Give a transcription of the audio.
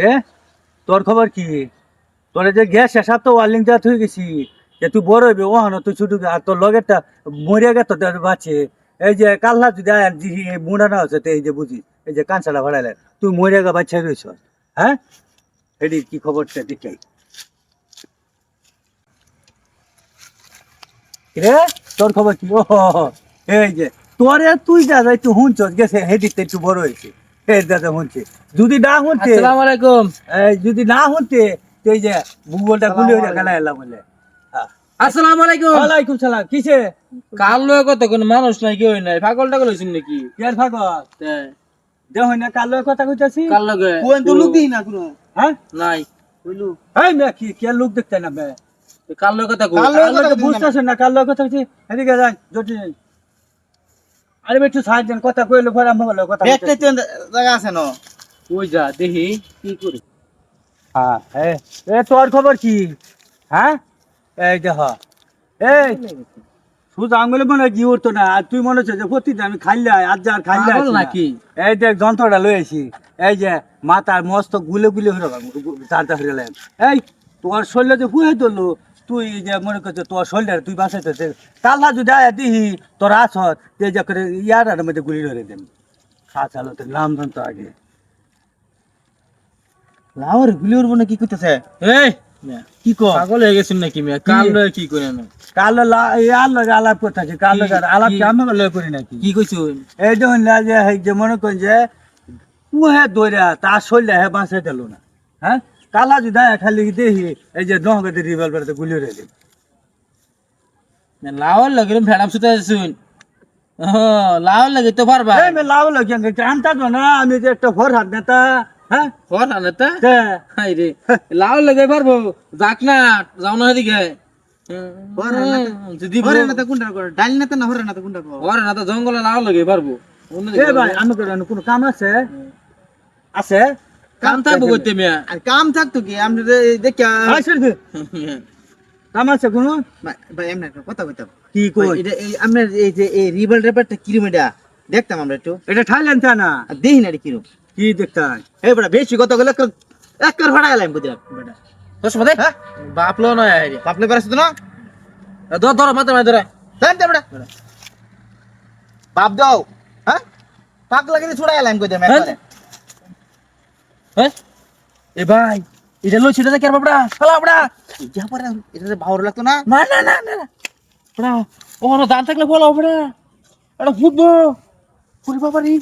রে তোর খবর কি? তোর যে গ্যাস এসব তো ওয়ার্লিং দেওয়া হয়ে গেছি। যে তুই বড় হইবে, ও হন তুই ছুটু আর তোর লগেরটা মরিয়া গেত তোর বাচ্চে এই যে কাল্লা যদি বুড়া না হচ্ছে এই যে বুঝি, এই যে কাঁচালা ভাড়াইলে তুই মরিয়া গা বাচ্চা রয়েছ হ্যাঁ? এটি কি খবরটা দেখাই রে তোর খবর কি? ও এই যে, তোরে তুই যা যাই তুই হুঁচস গেছে হেডিতে একটু বড় হয়েছে। এই দাদা যদি না হুঁচে আসসালামু আলাইকুম। এই যদি না হতে তো এই যে ভূগোলটা খুলে হয়ে গেল এলাম বলে। হ্যাঁ। আসসালামু আলাইকুম। ওয়ালাইকুম সালাম কিসে? কাল লয় কত কোন মানুষ নাই কেউ নাই পাগল টাগল হইছেন নাকি? ইয়ার ফাগল তে, দেহ না কালো কথা কইতাছি? কাল লগে? কোন তো লোক দিই না কোনো? হ্যাঁ? নাই। কইলু এই মে কি কে লোক দেখতে না বে? কাল লয় কথা কই কাল লয়- তো বুঝতাছ না কালো কথা কইছি? এদিকে যাই আরে একটু সাহায্য কথা কইলো পরে আমি বলো কথা একটা জায়গা আছে না? ওই যা দেখি কি করি। হ্যাঁ এ তোর খবর কি? হ্যাঁ? এই দেখ এই আঙুলে মনে হয় কি উঠতো না আর তুই মনে হচ্ছে যে প্রতিদিন আমি খাইলে আজ যা আর খাইলে আসি। নাকি? এই দেখ যন্ত্রটা লই আছি এই যে মাথার মস্ত গুলে গুলে হয়ে তার তার এই তোর শরীরে যে হুয়ে ধরলো তুই যে মনে করছে তোর শরীরে তুই বাঁচাইতে তাল্লা যদি আয় দিহি তোর আছ যে যে করে ইয়ার আর মধ্যে গুলি ধরে দেন খা চালো তো নাম জানতো আগে। লাউর গুলি উড়বো না কি করতেছে? এই কি কর? পাগল হয়ে গেছেন নাকি মিয়া? কাল লয় কি করে না কালো ইয়ার লগে আলাপ করতেছে কালো কি- আলাপ কি কি- আমি লগে করি নাকি? কি কইছুন এই দেখুন না যে মনে করেন যে কুহে দৌড়া তার শরীরে হে বাঁচাই দিল না। হ্যাঁ? কালা যদি খালি দেখি এই যে নহগতে রিভলভারতে গুলি রে দিন লাওর লগে ভেড়াম সুতা শুন ও লাওর লগে তো পারবা। এই মে লাভ লাগে জানতা তো না? আমি যে একটা ভর হাত নেতা হ্যাঁ? হর না তা তে, হাই রে লাওর লগে পারব। যাক না যাও না এদিকে। জঙ্গলে লাও লগে পারব। ভাই আমি কোনো কাম আছে? আছে? কাম থাকব করতে মিয়া। আর কাম থাকতো কি? আমরা দেখি? কাম আছে কোনো? ভাই এমনি একটা কথা কইতাম। কি কই? এটা এই আমরা এই যে এই রিবল রেপারটা কিরম এটা? দেখতাম আমরা একটু। এটা থাইল্যান্ড তা না? দেখি না কিরম কি দেখতাম এই বেটা বেশি কথা গেলে এক কার ভাড়া গেলাম বুঝলাম বেটা। দশ মধ্যে হ্যাঁ বাপলো নয় আপনি বেড়াচ্ছ তো না? ধর ধর মাথা মাথা ধরে। দে বেটা। বাপ দাও। হ্যাঁ? পাক লাগে ছোড়া গেলাম কই একবারে হ্যাঁ? এ ভাই এটা লো ছিটা কে বাবড়া শালা বাবড়া যা পরে এটা যে ভাওর লাগতো না? না না না না বাপড়া ও দান থাকলে বলো বড়া এটা ফুটবো পুরি বাবা রে